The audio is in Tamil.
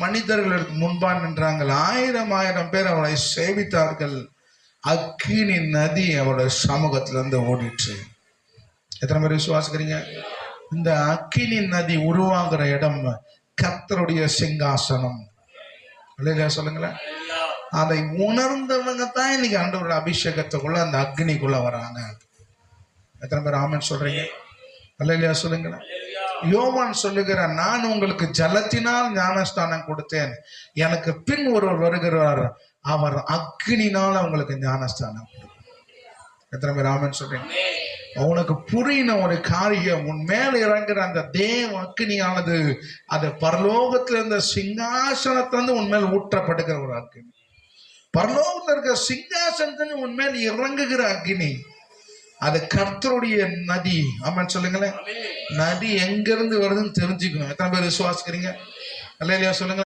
மனிதர்களுக்கு முன்பாக நின்றாங்கள் ஆயிரம் ஆயிரம் பேர் அவளை சேவித்தார்கள். அக்கினி நதி அவருடைய சமூகத்திலிருந்து ஓடிற்று. எத்தனை பேர் விசுவாசிக்கிறீங்க? இந்த அக்கினி நதி உருவாகிற இடம் கத்தருடைய சிங்காசனம். இல்லையா சொல்லுங்களேன். அதை உணர்ந்தவங்க தான் இன்னைக்கு ஆண்டவரோட அபிஷேகத்துக்குள்ள அந்த அக்னிக்குள்ள வராங்க. எத்தனை பேர் ஆமன் சொல்றீங்க? இல்லையா சொல்லுங்களேன். யோவான் சொல்லுகிற நான் உங்களுக்கு ஜலத்தினால் ஞானஸ்தானம் கொடுத்தேன். எனக்கு பின் ஒருவர் வருகிறார். அவர் அக்னினால் அவங்களுக்கு ஞானஸ்தானம் எத்தனை பேர் ஆமென் சொல்றீங்க? உனக்கு புரியின ஒரு காரியம் உன் மேல இறங்குற அந்த தேவ அக்னியானது அது பரலோகத்துல இருந்த சிங்காசனத்திலிருந்து உன் மேல் ஊற்றப்படுகிற ஒரு அக்னி. பரலோகத்துல இருக்கிற சிங்காசனத்திலிருந்து உன் மேல் இறங்குகிற அக்னி. அது கர்த்தருடைய நதி. ஆமான்னு சொல்லுங்களேன். நதி எங்க இருந்து வருதுன்னு தெரிஞ்சுக்கணும். எத்தனை பேர் விசுவாசிக்கிறீங்க? இல்லையா சொல்லுங்க.